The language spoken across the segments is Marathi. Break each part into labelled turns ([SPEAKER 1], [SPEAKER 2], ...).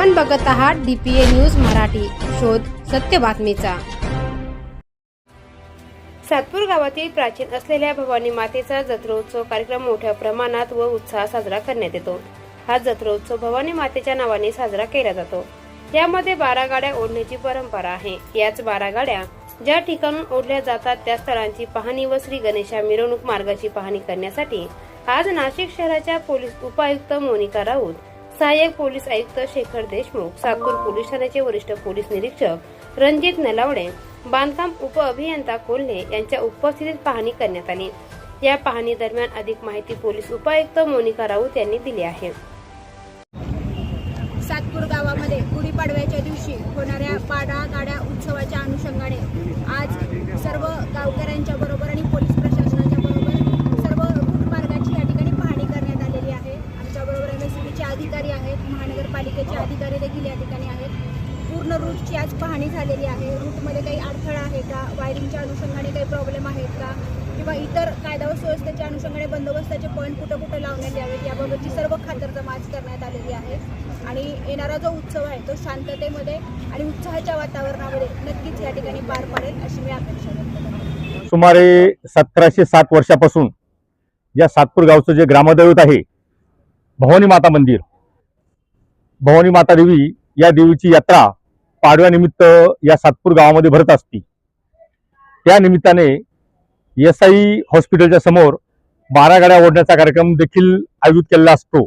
[SPEAKER 1] आपण बघत आहात डीपीए न्यूज मराठी. शोध सत्य बातमीचा. सातपूर गावातील प्राचीन असलेल्या भवानी मातेचा जत्रोत्सव कार्यक्रम मोठ्या प्रमाणात व उत्साहात साजरा करण्यात येतो. हा जत्रोत्सव भवानी मातेच्या नावाने साजरा केला जातो. यामध्ये बारा गाड्या ओढण्याची परंपरा आहे. याच बारा गाड्या ज्या ठिकाणून ओढल्या जातात त्या स्थळांची पाहणी व श्री गणेशा मिरवणूक मार्गाची पाहणी करण्यासाठी आज नाशिक शहराच्या पोलीस उपायुक्त मोनिका राऊत सहाय्यक पोलीस आयुक्त शेखर देशमुख सातपूर पोलीस ठाण्याचे वरिष्ठ पोलीस निरीक्षक रणजित नलावडे बांधकाम उप अभियंता कोल्हे यांच्या उपस्थितीत पाहणी करण्यात आली. या पाहणी दरम्यान अधिक माहिती पोलीस उपायुक्त मोनिका राऊत यांनी दिली आहे.
[SPEAKER 2] सातपूर गावामध्ये गुढीपाडव्याच्या दिवशी होणाऱ्या पाडा गाड्या उत्सवाच्या अनुषंगाने आज सर्व गावकऱ्यांच्या बरोबर आणि पोलीस प्रशासनाच्या बरोबर सर्व रूट मार्गाची या ठिकाणी पाहणी करण्यात आलेली आहे आमच्याबरोबर एम एस सी अधिकारी आहेत महानगरपालिकेचे अधिकारी देखील या ठिकाणी आहेत पूर्ण रूटची आज पाहणी झालेली आहे. रूटमध्ये काही अडथळा आहे का? वायरिंगच्या अनुषंगाने काही प्रॉब्लेम आहेत का? किंवा इतर कायदा व सुव्यवस्थेच्या अनुषंगाने बंदोबस्ताचे पॉईंट कुठं कुठं लावण्यात यावेत? याबाबतची सर्व खातरजमाच करण्यात आलेली आहे. आणि येणारा जो उत्सव आहे तो शांततेमध्ये आणि उत्साहाच्या वातावरणामध्ये नक्कीच या ठिकाणी पार पडेल अशी मी अपेक्षा व्यक्त करते.
[SPEAKER 3] सुमारे सतराशे सात वर्षापासून या सातपूर गावचं जे ग्रामदैवत आहे भवानी माता मंदिर भवानी माता देवी या देवीची यात्रा पाडव्यानिमित्त या सातपूर गावामध्ये भरत असते. त्या निमित्ताने एस आय हॉस्पिटलच्या समोर बारा गाड्या ओढण्याचा कार्यक्रम देखील आयोजित केलेला असतो.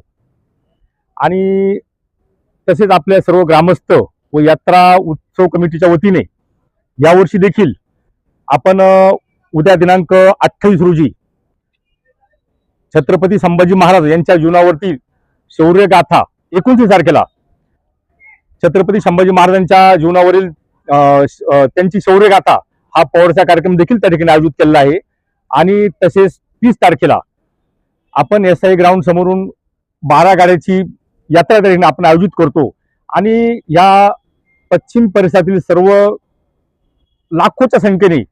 [SPEAKER 3] आणि तसेच आपल्या सर्व ग्रामस्थ व यात्रा उत्सव कमिटीच्या वतीने यावर्षी देखील आपण उद्या दिनांक अठ्ठावीस रोजी छत्रपती संभाजी महाराज यांच्या जीवनावरती शौर्य गाथा एकोणतीस तारखेला छत्रपती संभाजी महाराजांच्या जीवनावरील त्यांची शौर्यगाथा हा पॉवरचा कार्यक्रम देखील त्या ठिकाणी आयोजित केलेला आहे. आणि तसेच तीस तारखेला आपण एस आय ग्राउंड समोरून बारा गाड्याची यात्रा त्या ठिकाणी आपण आयोजित करतो. आणि या पश्चिम परिसरातील सर्व लाखोच्या संख्येने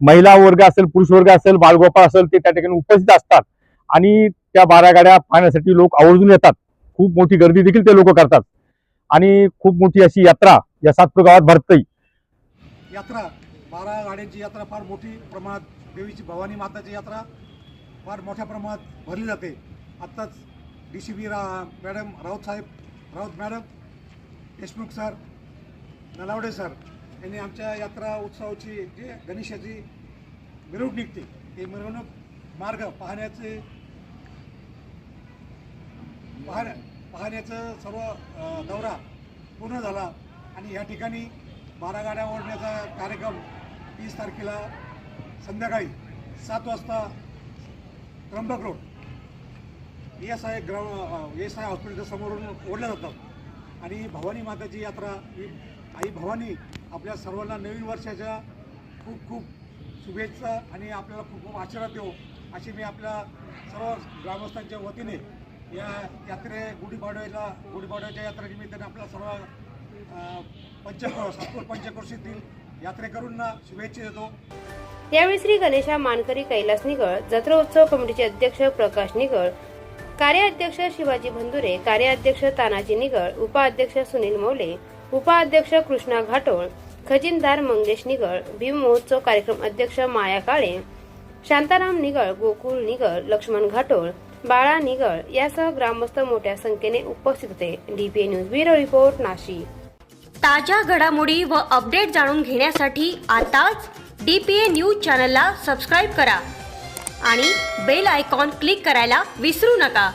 [SPEAKER 3] महिला वर्ग असेल पुरुष वर्ग असेल बालगोपाळ असेल ते त्या ठिकाणी उपस्थित असतात. आणि त्या बारा गाड्या पाहण्यासाठी लोक आवर्जून येतात. खूप मोठी गर्दी देखील ते लोक करतात. आणि खूप मोठी अशी यात्रा या सातपूर गावात भरते
[SPEAKER 4] यात्रा बारा गाड्यांची यात्रा फार मोठी प्रमाणात देवीची भवानी माताची यात्रा फार मोठ्या प्रमाणात भरली जाते. आत्ताच डी सी बी रा मॅडम राऊत साहेब Raut madam Deshmukh sir Nalawade sir यांनी आमच्या यात्रा उत्सवाची जे गणेशाची मिरवणूक निघते ते मिरवणूक मार्ग पाहण्याचे पाहण्या पाहण्याचं सर्व दौरा पूर्ण झाला आणि या ठिकाणी बारा गाड्या ओढण्याचा कार्यक्रम तीस तारखेला संध्याकाळी सात वाजता Trimbak road S I ground S I हॉस्पिटलच्या समोरून ओढल्या जातात. आणि भवानी माताची यात्रा ही आई भवानी आपल्या सर्वांना नवीन वर्षाच्या खूप खूप शुभेच्छा आणि आपल्याला खूप खूप आशीर्वाद देऊ अशी मी आपल्या सर्व ग्रामस्थांच्या वतीने या यात्रे गुढीपाडव्याला गुढीपाडव्याच्या यात्रेनिमित्ताने आपल्या सर्व पंच सातपूर पंचक्रोशीतील यात्रेकरूंना शुभेच्छा देतो.
[SPEAKER 1] यावेळी श्री गणेशा मानकरी कैलास निगळ जत्रा उत्सव कमिटीचे अध्यक्ष प्रकाश निगळ कार्याध्यक्ष शिवाजी भंदुरे कार्याध्यक्ष तानाजी निगळ उपाध्यक्ष सुनील मौले उपाध्यक्ष कृष्णा घाटोळ खजिनदार मंगेश निगळ भीम महोत्सव कार्यक्रम अध्यक्ष माया काळे शांताराम निगळ गोकुळ निगळ लक्ष्मण घाटोळ बाळा निगळ यासह ग्रामस्थ मोठ्या संख्येने उपस्थित होते. DPA news bureau report Nashik.
[SPEAKER 5] ताज्या घडामोडी व अपडेट जाणून घेण्यासाठी आताच डी पी ए न्यूज चॅनलला सबस्क्राईब करा आणि बेल आयकॉन क्लिक करायला विसरू नका.